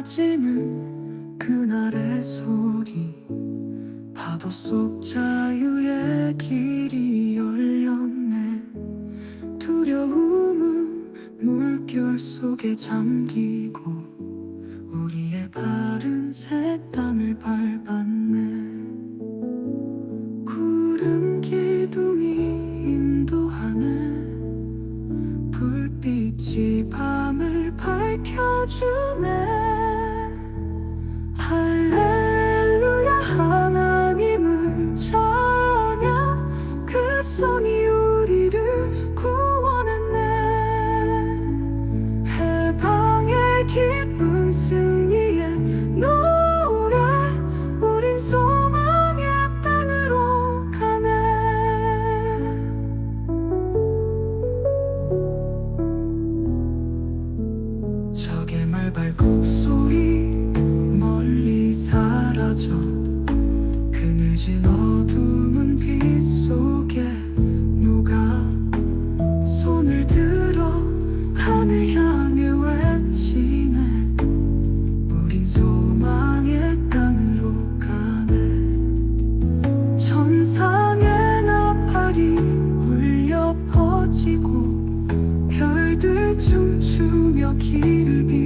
사라지는 그날의 소리 파도 속 자유의 길이 열렸네. 두려움은 물결 속에 잠기고 우리의 발은 새 땅을 밟았네. 구름 기둥이 인도하네. 불빛이 밤을 밝혀주네 할렐루야 하나님을 찬양. 그 손이 우리를 구원했네. 해방의 기쁜 승리의 노래 우린 소망의 땅으로 가네. 적의 말발굽 소 어두운 빛 속에 누가 손을 들어 하늘 향해 외치네. 우린 소망의 땅으로 가네. 천상의 나팔이 울려 퍼지고 별들 춤추며 길을 비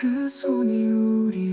그 손이 우리